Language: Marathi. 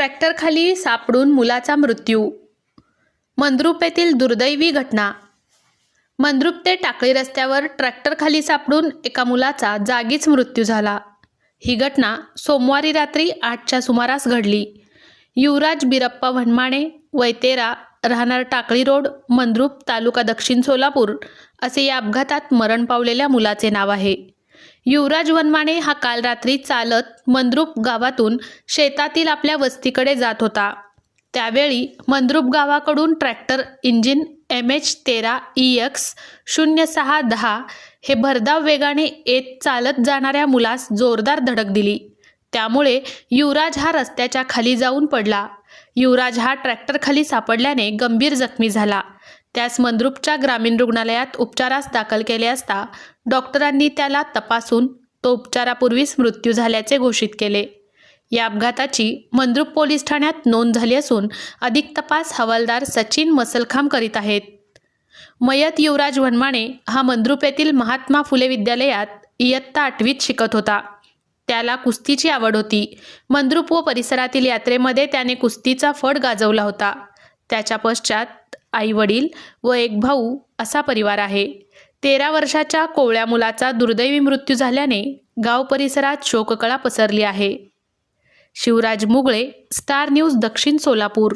ट्रॅक्टरखाली सापडून मुलाचा मृत्यू. मंद्रुप येथील दुर्दैवी घटना. मंद्रुप ते टाकळी रस्त्यावर ट्रॅक्टरखाली सापडून एका मुलाचा जागीच मृत्यू झाला. ही घटना सोमवारी रात्री आठच्या सुमारास घडली. युवराज बिरप्पा भनमाणे वैतेरा राहणार टाकळी रोड मंद्रुप तालुका दक्षिण सोलापूर असे या अपघातात मरण पावलेल्या मुलाचे नाव आहे. युवराज वनमाने हा काल रात्री चालत मंद्रुप गावातून शेतातील आपल्या वस्तीकडे जात होता. त्यावेळी मंद्रुप गावाकडून ट्रॅक्टर इंजिन एम एच तेरा ई एक्स शून्य सहा दहा हे भरधाव वेगाने येत चालत जाणाऱ्या मुलास जोरदार धडक दिली. त्यामुळे युवराज हा रस्त्याच्या खाली जाऊन पडला. युवराज हा ट्रॅक्टरखाली सापडल्याने गंभीर जखमी झाला. त्यास मंद्रुपच्या ग्रामीण रुग्णालयात उपचारास दाखल केले असता डॉक्टरांनी त्याला तपासून तो उपचारापूर्वीच मृत्यू झाल्याचे घोषित केले. या अपघाताची मंद्रुप पोलीस ठाण्यात नोंद झाली असून अधिक तपास हवालदार सचिन मसलखाम करीत आहेत. मयत युवराज वनमाणे हा मंद्रुप येथील महात्मा फुले विद्यालयात इयत्ता आठवीत शिकत होता. त्याला कुस्तीची आवड होती. मंद्रुप व परिसरातील यात्रेमध्ये त्याने कुस्तीचा फड गाजवला होता. त्याच्या पश्चात आई वडील व एक भाऊ असा परिवार आहे. तेरा वर्षाच्या कोवळ्या मुलाचा दुर्दैवी मृत्यू झाल्याने गाव परिसरात शोककळा पसरली आहे. शिवराज मुगळे स्टार न्यूज दक्षिण सोलापूर.